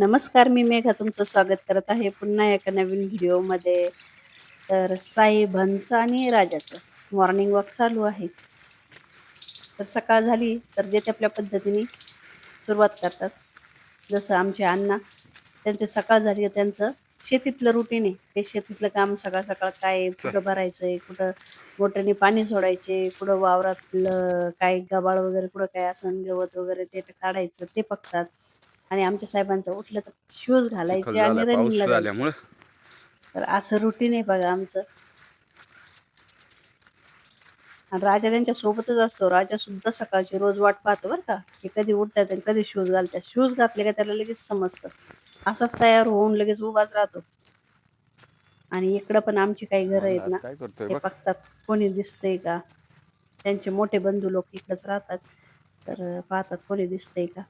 नमस्कार मी मेघा तुमचं स्वागत करत आहे पुन्हा एका नवीन व्हिडिओमध्ये. तर साहेबांचं आणि राजाचं मॉर्निंग वॉक चालू आहे. तर सकाळ झाली तर जे ते आपल्या पद्धतीने सुरुवात करतात. जसं आमचे अण्णा त्यांचे सकाळ झाली त्यांचं शेतीतलं रुटीन आहे. ते शेतीतलं काम सकाळ सकाळ काय कुठं भरायचं आहे कुठं मोटरने पाणी सोडायचे कुठं वावरातलं काय गबाळ वगैरे कुठं काय असं गवत वगैरे ते काढायचं ते बघतात. आणि आमच्या साहेबांचं उठलं तर शूज घालायचे आणि रनिंगला जायचं. तर असं रुटीन आहे बघा आमचं. आणि राजा त्यांच्या सोबतच असतो. राजा सुद्धा सकाळची रोज वाट पाहतो बरं का. की कधी उठतात आणि कधी शूज घालतात. शूज घातले का त्याला लगेच समजतं. असाच तयार होऊन लगेच उभाच राहतो. आणि इकडं पण आमची काही घरं आहेत ना ते बघ. बघतात कोणी दिसतंय का. त्यांचे मोठे बंधू लोक इकडंच राहतात. तर पाहतात कोणी दिसतंय का.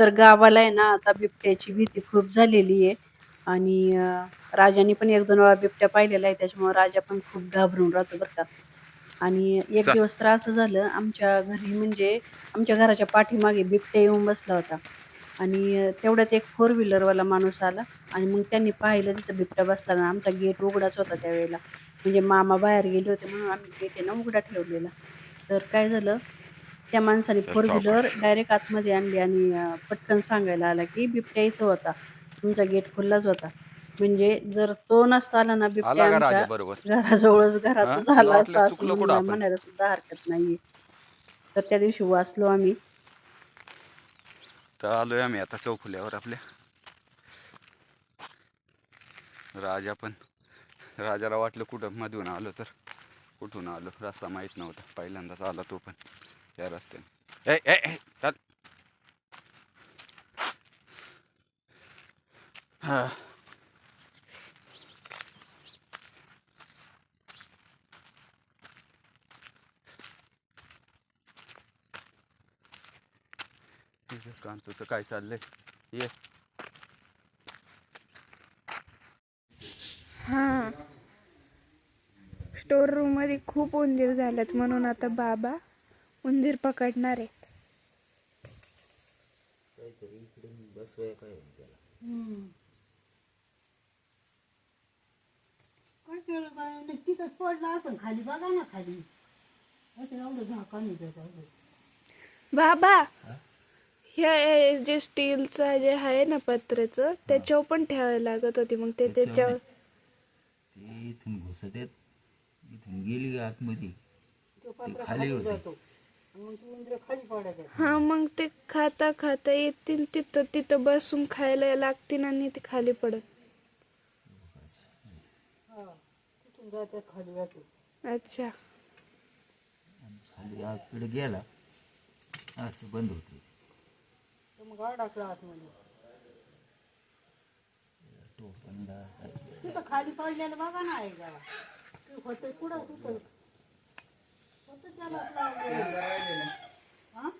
तर गावाला आहे ना आता बिबट्याची भीती खूप झालेली आहे. आणि राजाने पण एक दोन वेळा बिबट्या पाहिलेला आहे त्याच्यामुळे राजा पण खूप घाबरून राहतो बरं का. आणि एक चा- दिवस तर असं झालं आमच्या घरी म्हणजे आमच्या घराच्या पाठीमागे बिबट्या येऊन बसला होता. आणि अं, तेवढ्यात एक फोर व्हीलरवाला माणूस आला आणि मग त्यांनी पाहिलं तिथं बिबट्या बसला ना आमचा गेट उघडाच होता त्यावेळेला. म्हणजे मामा बाहेर गेले होते म्हणून आम्ही गेट आहे ना उघडा ठेवलेला. तर काय झालं त्या माणसाने तर फोर व्हीलर सावकाश. डायरेक्ट आतमध्ये आणली आणि अं, पटकन सांगायला आला की बिबट्या इथं होता. तुमचा गेट खुल्लाच होता. म्हणजे जर तो नसता आला ना बिबट्या आला का राजा आमच्या बरोबर. घराजवळच हा? घरात झाला वाटलं असता असं चुकलं कुठं म्हणायला आपण? म्हणायला सुद्धा हरकत नाहीये. तर त्या दिवशी वाचलो आम्ही. तर आलोय आम्ही आता चौफुल्यावर आपल्या. राजा पण राजाला वाटलं कुठं मधून आलो तर कुठून आलो? रस्ता माहीत नव्हता. पहिल्यांदाच आला तो पण. त्या रस्त्याने ए ए चाल हां. हा कांतोचं काय चाललंय ये हां स्टोर रूममध्ये खूप उंदीर झालेत म्हणून आता बाबा उंदीर पकडणार आहेत. काय केलं काय नाही? तिथंच पडला असं खाली. बघा ना खाली. असं एवढं झाका नाही त्याच्यावर बाबा हे? जे स्टीलचं जे आहे ना पत्र्याचं त्याच्यावर पण ठेवायला लागत होती. मग ते त्याच्यावर ते इथून घुसत इथून गेली आतमध्ये. ते खाली होते. मग ती उंदरं खाली पडत हा मग ते खाता खाता येतील तिथं तिथं बसून खायला लागतील आणि ते खाली पडत. अच्छा. खाली आतकडे गेला असं बंद होते. तर मग अडकला आतमध्ये. टोपणला. तिथं खाली पडलेलं बघा ना आहे जरा ते होतं कुठं होतं त्यालाच लावलेलं. हा?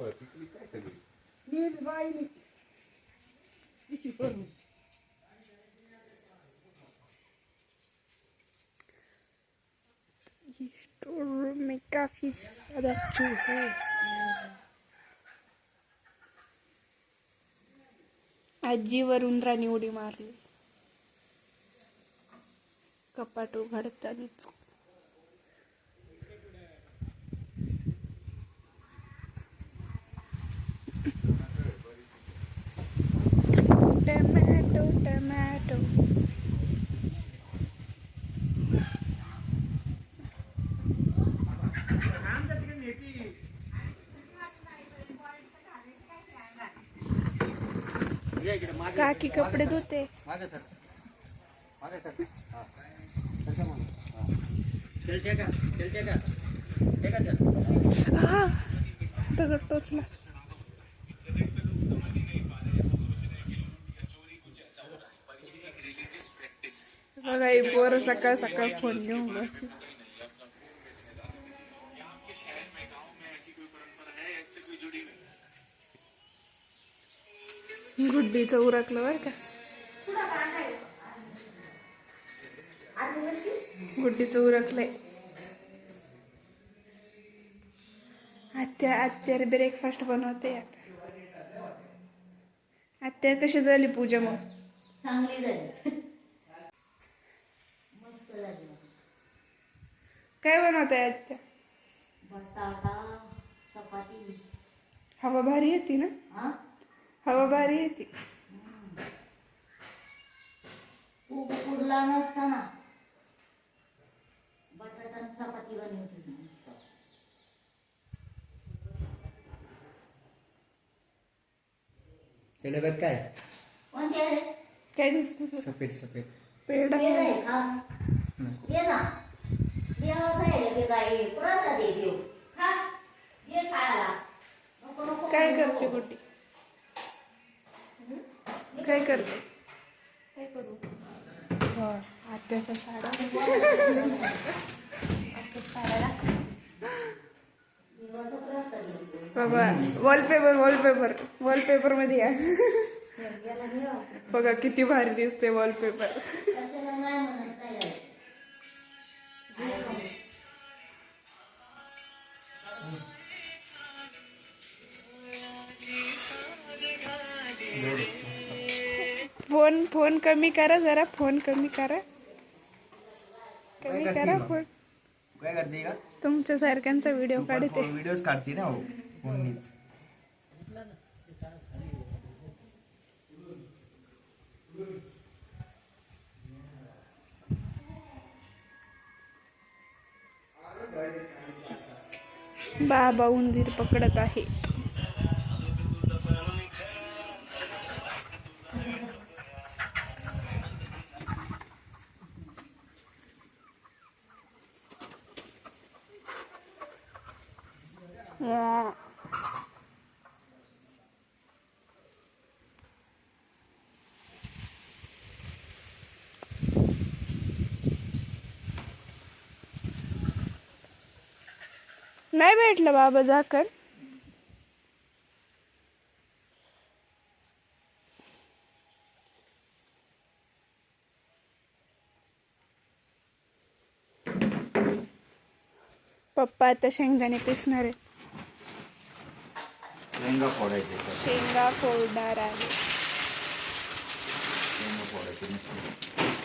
नेली बाईने पिशवी करून स्टोर रूम में काफी ज्यादा चूहे हैं आजीवर उंदराने उडी मारली कपाट उघडतानीच टमॅटो काकी कपडे धुते. आ, दगड टोचला बघा ही पोर सकाळ सकाळ फोन घेऊन बस गुड्डीच उरकलं बर का गुड्डीच उरकलंय आत्या आत्या ब्रेकफास्ट बनवते आता आत्या कशी झाली पूजा मग चांगली झाली काय बनवताय आत्या बटाटा चपाती. हवा भारी येते ना? हा? हवा भारी येते. खूप पुरला नसताना. बटाटा आणि चपाती बनवते. मस्त. त्या डब्यात काय? कोणते? आहे? काय दिसत सफेद सफेद. पेढा आहे का? ये ना. देवाचं आहे ते काय प्रसाद आहे देव खा ये खायला. नको नको काय करते गुड्डी काय करते? काय करू? वा, आत्याचा साडा आहे. बाबा वॉलपेपर वॉलपेपर वॉलपेपरमध्ये या. बघा किती भारी दिसते वॉलपेपर फोन कमी करा जरा फोन कमी करा. कमी करा? फोन. काय करते का? तुमच्या सारख्यांचा व्हिडिओ काढते. व्हिडिओज काढते ना हो फोननीच. बाबा उंदीर पकडत आहे. नाही भेटलं बाबा झाकण. पप्पा आता शेंगदाणे पिसणार आहे शेंगा फोडायचे तर शेंगा फोडणार आहे शेंगा फोडायचे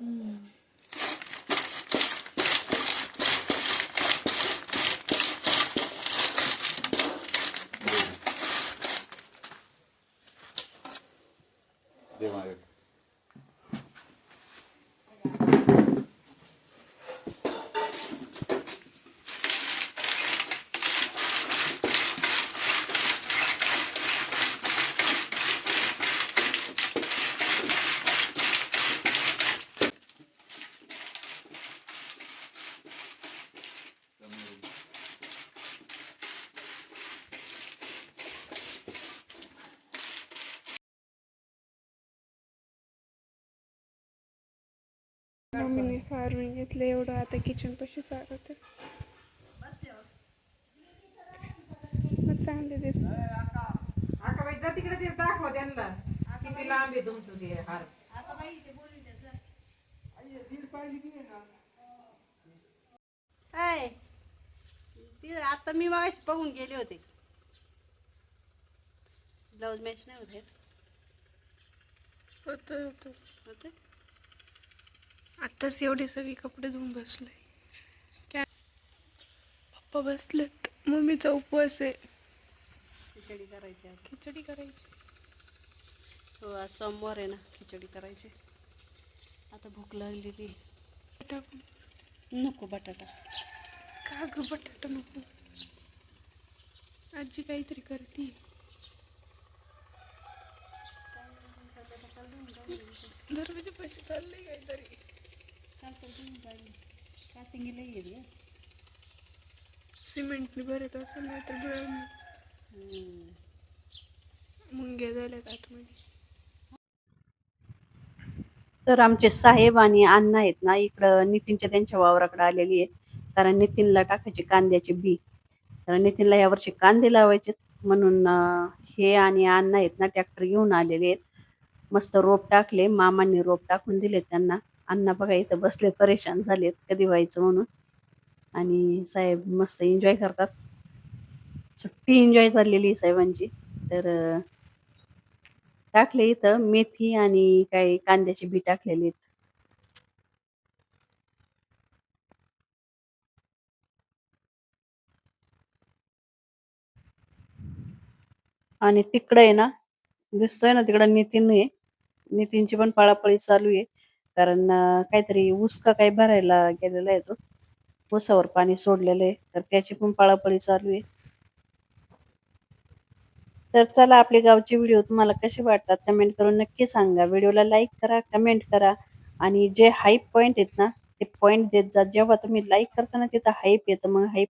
嗯。मम्मीने सारून घेतलं एवढं. आता किचन पशी मग चांगले दिसत तिकडे ते दाखवा त्यांना. किती लांब आहे तुमचं ते हार. काय ती आता मी मागाशी बघून गेले होते. ब्लाऊज मॅच नाही होते होतं होतं होते आत्ताच एवढे सगळे कपडे धुवून बसले. काय पप्पा बसलेत. मम्मीचा उपवास आहे. खिचडी करायची आहे. खिचडी करायची. हो आज सोमवार आहे ना खिचडी करायची. आता भूक लागलेली. टाकून नको बटाटा. का ग बटाटा नको? आजी काहीतरी करते. दरवाजे पैसे चालले काहीतरी. सिमेंटने भरत असेल नाही तर बिळाने मुंग्या झाल्यात आतमध्ये. तर आमचे साहेब आणि अण्णा आहेत ना इकडं नितीनच्या त्यांच्या वावराकडे आलेली आहेत. कारण नितीनला टाकायचे कांद्याचे बी. तर नितीनला यावर्षी कांदे लावायचे म्हणून हे आणि अण्णा आहेत ना ट्रॅक्टर घेऊन आलेले आहेत. मस्त रोप टाकले मामांनी रोप टाकून दिले त्यांना. अण्णा बघा इथं बसले परेशान झालेत कधी व्हायचं म्हणून. आणि साहेब मस्त एन्जॉय करतात. सुट्टी एन्जॉय चाललेली आहे साहेबांची. तर टाकले इथं मेथी आणि काही कांद्याची बी टाकलेली आहेत. आणि तिकडं आहे ना दिसतोय ना तिकडं नितीन आहे. नितीनची पण पळापळी चालू आहे. कारण काहीतरी उसका काही भरायला गेलेला आहे तो. ऊसावर पाणी सोडलेलं आहे. तर त्याची पण पळापळी चालू आहे. तर चला आपले गावचे व्हिडिओ तुम्हाला कसे वाटतात कमेंट करून नक्की सांगा. व्हिडिओला लाईक करा कमेंट करा. आणि जे हाईप पॉईंट आहेत ना ते पॉईंट देत जा. जेव्हा तुम्ही लाईक करताना तिथं हाईप येतं. मग हाईप